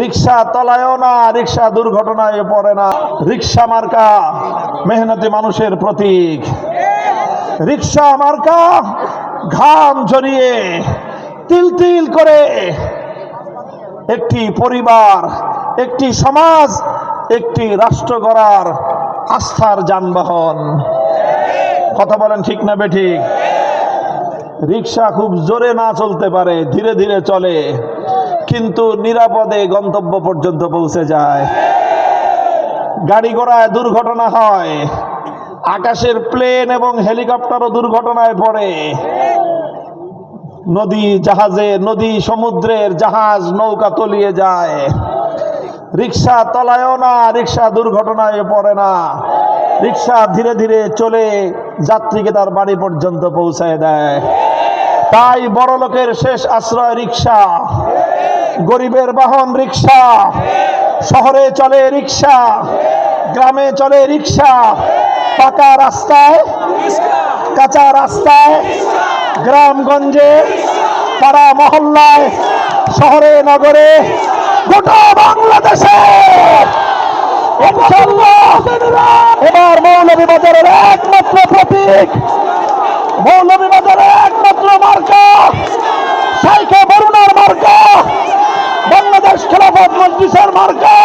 রিক্সা তলায়ও না, রিক্সা দুর্ঘটনায় পড়ে না। রিক্সা মার্কা মেহনতি মানুষের প্রতীক। রিক্সা মার্কা ঘাম জড়িয়ে তিল তিল করে একটি পরিবার, একটি সমাজ, একটি রাষ্ট্র গড়ার আস্থার যানবাহন। কথা বলেন ঠিক না বেঠিক? রিক্সা খুব জোরে না চলতে পারে, ধীরে ধীরে চলে। কিন্তু নিরাপদে গন্তব্য পর্যন্ত পৌঁছে যায়। গাড়ি ঘোড়ায় দুর্ঘটনা হয়। আকাশের প্লেন এবং হেলিকপ্টারও দুর্ঘটনায় পড়ে। নদী জাহাজে, নদী সমুদ্রের জাহাজ নৌকা তলিয়ে যায়। রিক্সা তলায়ও না, রিক্সা দুর্ঘটনায় পড়ে না। রিক্সা ধীরে ধীরে চলে, যাত্রীকে তার বাড়ি পর্যন্ত পৌঁছায় দেয়। তাই বড় লোকের শেষ আশ্রয় রিক্সা। গরিবের বাহন রিক্সা। শহরে চলে রিক্সা। গ্রামে চলে রিক্সা। পাকা রাস্তায়, কাঁচা রাস্তায়, গ্রামগঞ্জে, পাড়া মহল্লায়, শহরে, নগরে, গোটা বাংলাদেশে এবার মৌলভী বাজারের একমাত্র প্রতীক মৌলভী বাজারের একমাত্র মার্কা সাইকে বরুণার মার্কা বাংলাদেশ মুক্তির মার্কা।